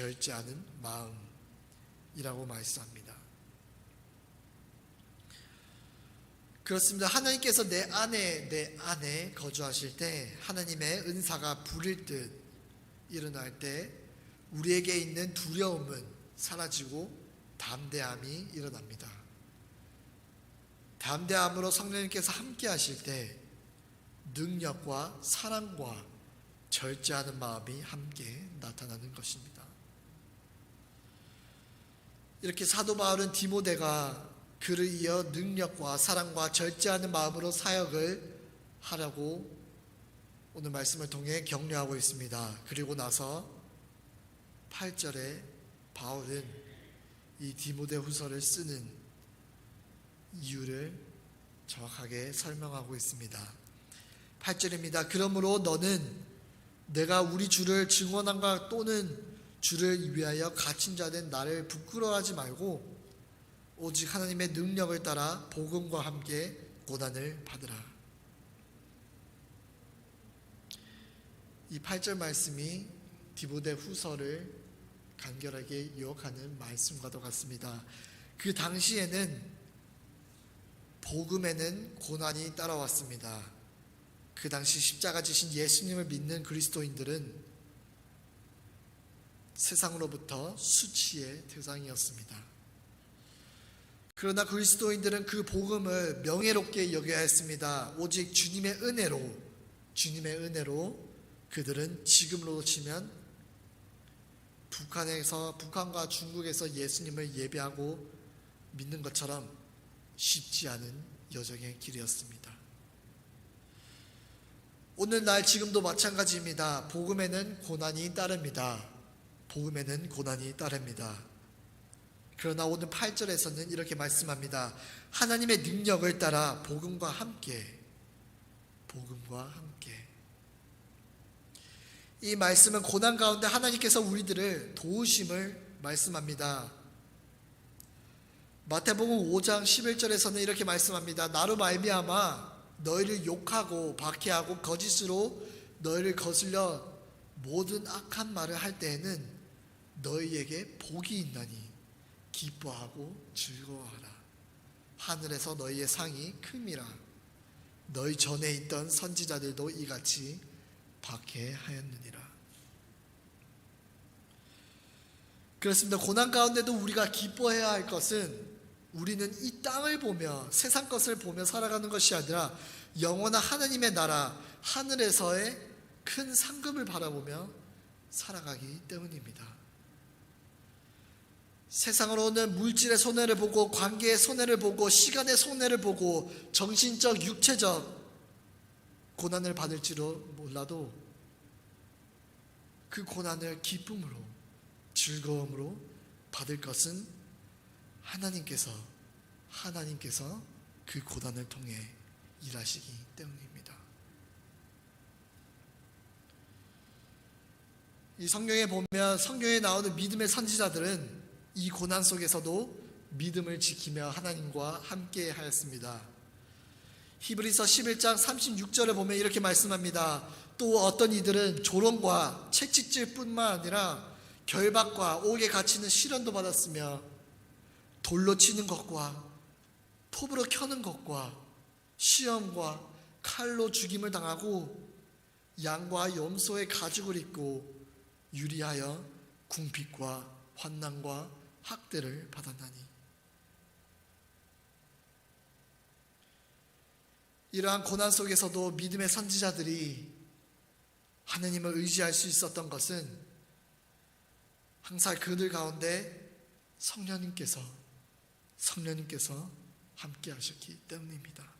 절제하는 마음이라고 말씀합니다. 그렇습니다. 하나님께서 내 안에 내 안에 거주하실 때 하나님의 은사가 부릴 듯 일어날 때 우리에게 있는 두려움은 사라지고 담대함이 일어납니다. 담대함으로 성령님께서 함께 하실 때 능력과 사랑과 절제하는 마음이 함께 나타나는 것입니다. 이렇게 사도 바울은 디모데가 그를 이어 능력과 사랑과 절제하는 마음으로 사역을 하라고 오늘 말씀을 통해 격려하고 있습니다. 그리고 나서 8절에 바울은 이 디모데 후서를 쓰는 이유를 정확하게 설명하고 있습니다. 8절입니다. 그러므로 너는 내가 우리 주를 증언한가 또는 주를 위하여 갇힌 자 된 나를 부끄러워하지 말고 오직 하나님의 능력을 따라 복음과 함께 고난을 받으라. 이 8절 말씀이 디보데 후서를 간결하게 유혹하는 말씀과도 같습니다. 그 당시에는 복음에는 고난이 따라왔습니다. 그 당시 십자가 지신 예수님을 믿는 그리스도인들은 세상으로부터 수치의 대상이었습니다. 그러나 그리스도인들은 그 복음을 명예롭게 여겨야 했습니다. 오직 주님의 은혜로, 주님의 은혜로 그들은 지금으로 치면 북한에서, 북한과 중국에서 예수님을 예배하고 믿는 것처럼 쉽지 않은 여정의 길이었습니다. 오늘날 지금도 마찬가지입니다. 복음에는 고난이 따릅니다. 복음에는 고난이 따릅니다. 그러나 오늘 8절에서는 이렇게 말씀합니다. 하나님의 능력을 따라 복음과 함께, 복음과 함께. 이 말씀은 고난 가운데 하나님께서 우리들을 도우심을 말씀합니다. 마태복음 5장 11절에서는 이렇게 말씀합니다. 나로 말미암아 너희를 욕하고 박해하고 거짓으로 너희를 거슬려 모든 악한 말을 할 때에는 너희에게 복이 있나니 기뻐하고 즐거워하라. 하늘에서 너희의 상이 큼이라. 너희 전에 있던 선지자들도 이같이 박해하였느니라. 그렇습니다. 고난 가운데도 우리가 기뻐해야 할 것은 우리는 이 땅을 보며 세상 것을 보며 살아가는 것이 아니라 영원한 하나님의 나라 하늘에서의 큰 상급을 바라보며 살아가기 때문입니다. 세상으로는 물질의 손해를 보고 관계의 손해를 보고 시간의 손해를 보고 정신적 육체적 고난을 받을지도 몰라도 그 고난을 기쁨으로 즐거움으로 받을 것은 하나님께서 하나님께서 그 고난을 통해 일하시기 때문입니다. 이 성경에 보면 성경에 나오는 믿음의 선지자들은 이 고난 속에서도 믿음을 지키며 하나님과 함께 하였습니다. 히브리서 11장 36절에 보면 이렇게 말씀합니다. 또 어떤 이들은 조롱과 채찍질 뿐만 아니라 결박과 옥에 갇히는 시련도 받았으며 돌로 치는 것과 톱으로 켜는 것과 시험과 칼로 죽임을 당하고 양과 염소의 가죽을 입고 유리하여 궁핍과 환난과 학대를 받았나니 이러한 고난 속에서도 믿음의 선지자들이 하느님을 의지할 수 있었던 것은 항상 그들 가운데 성령님께서 성령님께서 함께 하셨기 때문입니다.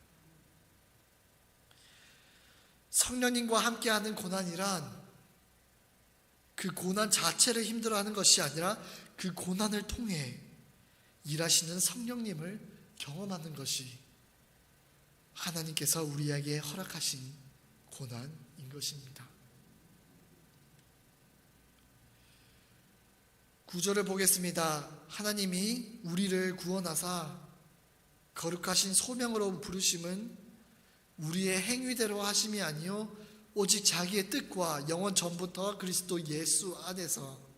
성령님과 함께하는 고난이란 그 고난 자체를 힘들어하는 것이 아니라 그 고난을 통해 일하시는 성령님을 경험하는 것이 하나님께서 우리에게 허락하신 고난인 것입니다. 구절을 보겠습니다. 하나님이 우리를 구원하사 거룩하신 소명으로 부르심은 우리의 행위대로 하심이 아니요 오직 자기의 뜻과 영원 전부터 그리스도 예수 안에서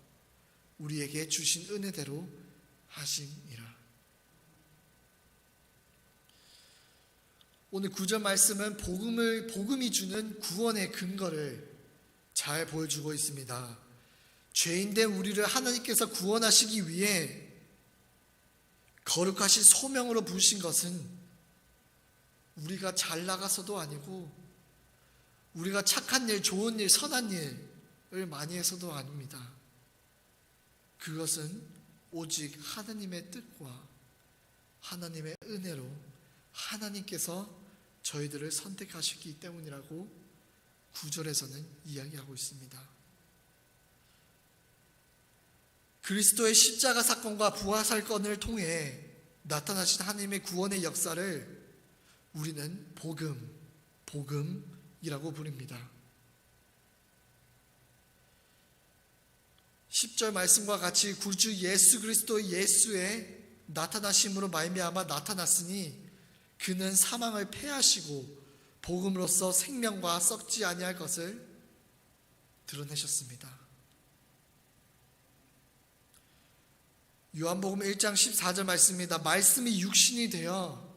우리에게 주신 은혜대로 하심이라. 오늘 구절 말씀은 복음을 복음이 주는 구원의 근거를 잘 보여주고 있습니다. 죄인된 우리를 하나님께서 구원하시기 위해 거룩하신 소명으로 부르신 것은 우리가 잘 나가서도 아니고 우리가 착한 일, 좋은 일, 선한 일을 많이 해서도 아닙니다. 그것은 오직 하나님의 뜻과 하나님의 은혜로 하나님께서 저희들을 선택하셨기 때문이라고 구절에서는 이야기하고 있습니다. 그리스도의 십자가 사건과 부활 사건을 통해 나타나신 하나님의 구원의 역사를 우리는 복음, 복음이라고 부릅니다. 10절 말씀과 같이 구주 예수 그리스도 예수의 나타나심으로 말미암아 나타났으니 그는 사망을 패하시고 복음으로써 생명과 썩지 아니할 것을 드러내셨습니다. 요한복음 1장 14절 말씀입니다. 말씀이 육신이 되어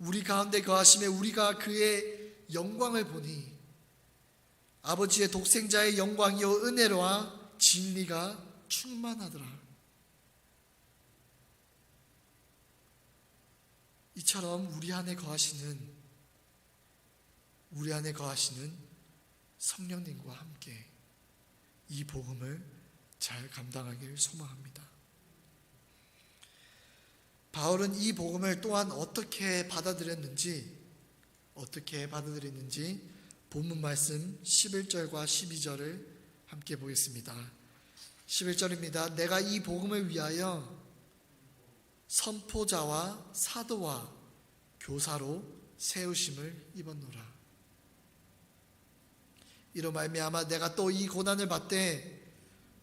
우리 가운데 거하심에 우리가 그의 영광을 보니 아버지의 독생자의 영광이요 은혜로와 진리가 충만하더라. 이처럼 우리 안에 거하시는 우리 안에 거하시는 성령님과 함께 이 복음을 잘 감당하기를 소망합니다. 바울은 이 복음을 또한 어떻게 받아들였는지 어떻게 받아들였는지 본문 말씀 11절과 12절을 함께 보겠습니다. 11절입니다. 내가 이 복음을 위하여 선포자와 사도와 교사로 세우심을 입었노라. 이로 말미암아 내가 또 이 고난을 받되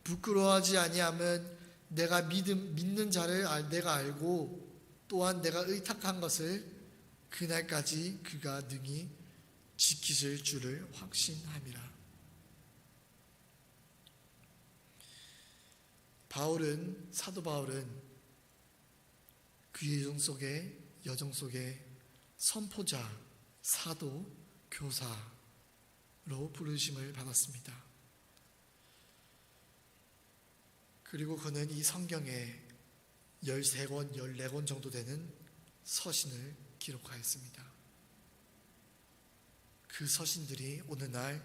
부끄러워하지 아니하면 내가 믿음 믿는 자를 알, 내가 알고 또한 내가 의탁한 것을 그날까지 그가 능히 지키실 줄을 확신함이라. 바울은 사도 바울은 그 여정 속에 여정 속에 선포자, 사도, 교사로 부르심을 받았습니다. 그리고 그는 이 성경에 13권, 14권 정도 되는 서신을 기록하였습니다. 그 서신들이 오늘날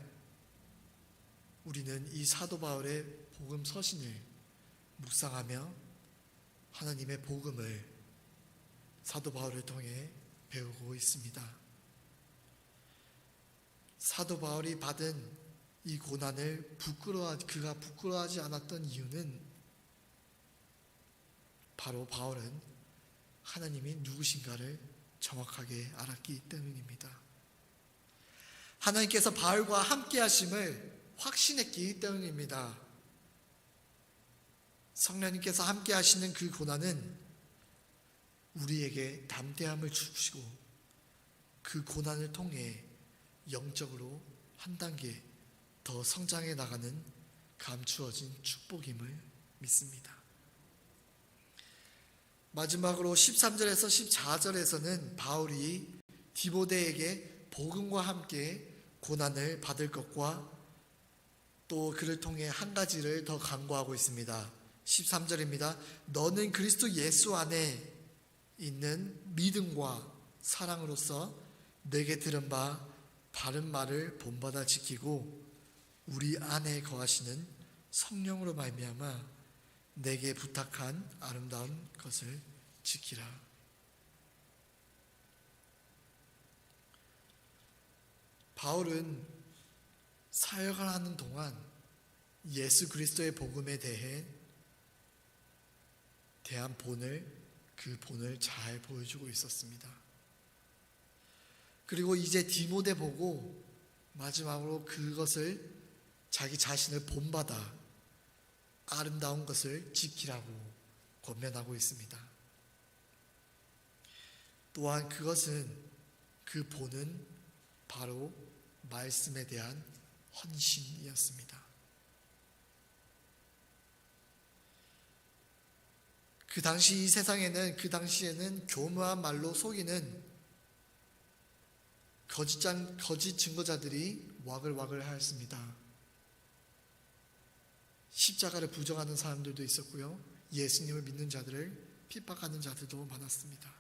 우리는 이 사도 바울의 복음 서신을 묵상하며 하나님의 복음을 사도 바울을 통해 배우고 있습니다. 사도 바울이 받은 이 고난을 부끄러워 그가 부끄러워하지 않았던 이유는 바로 바울은 하나님이 누구신가를 정확하게 알았기 때문입니다. 하나님께서 바울과 함께 하심을 확신했기 때문입니다. 성령님께서 함께 하시는 그 고난은 우리에게 담대함을 주시고 그 고난을 통해 영적으로 한 단계 더 성장해 나가는 감추어진 축복임을 믿습니다. 마지막으로 13절에서 14절에서는 바울이 디모데에게 복음과 함께 고난을 받을 것과 또 그를 통해 한 가지를 더 강구하고 있습니다. 13절입니다. 너는 그리스도 예수 안에 있는 믿음과 사랑으로서 내게 들은 바 바른 말을 본받아 지키고 우리 안에 거하시는 성령으로 말미암아 내게 부탁한 아름다운 것을 지키라. 바울은 사역을 하는 동안 예수 그리스도의 복음에 대해 대한 본을 그 본을 잘 보여주고 있었습니다. 그리고 이제 디모데 보고 마지막으로 그것을 자기 자신을 본받아 아름다운 것을 지키라고 권면하고 있습니다. 또한 그것은 그 본은 바로 말씀에 대한 헌신이었습니다. 그 당시 이 세상에는 그 당시에는 교묘한 말로 속이는 거짓장 거짓 증거자들이 와글와글 하였습니다. 십자가를 부정하는 사람들도 있었고요. 예수님을 믿는 자들을 핍박하는 자들도 많았습니다.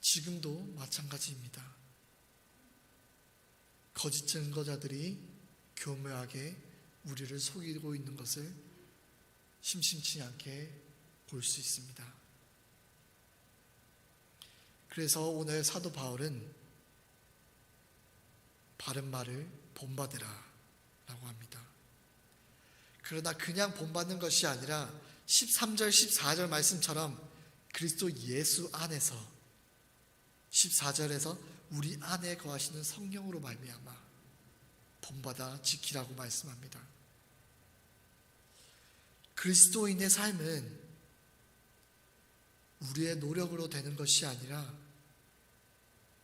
지금도 마찬가지입니다. 거짓 증거자들이 교묘하게 우리를 속이고 있는 것을 심심치 않게 볼 수 있습니다. 그래서 오늘 사도 바울은 바른 말을 본받으라 라고 합니다. 그러나 그냥 본받는 것이 아니라 13절, 14절 말씀처럼 그리스도 예수 안에서 14절에서 우리 안에 거하시는 성령으로 말미암아 본받아 지키라고 말씀합니다. 그리스도인의 삶은 우리의 노력으로 되는 것이 아니라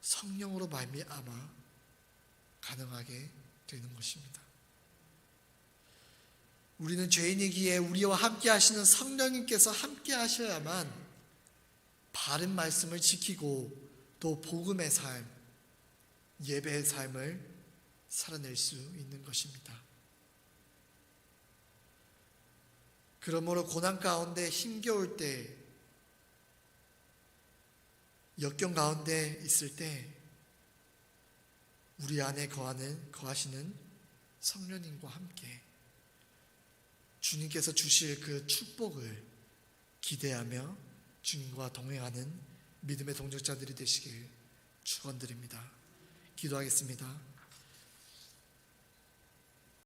성령으로 말미암아 가능하게 되는 것입니다. 우리는 죄인이기에 우리와 함께 하시는 성령님께서 함께 하셔야만 바른 말씀을 지키고 또 복음의 삶, 예배의 삶을 살아낼 수 있는 것입니다. 그러므로 고난 가운데 힘겨울 때, 역경 가운데 있을 때, 우리 안에 거하는, 거하시는 성령님과 함께 주님께서 주실 그 축복을 기대하며 주님과 동행하는 믿음의 동역자들이 되시길 축원드립니다. 기도하겠습니다.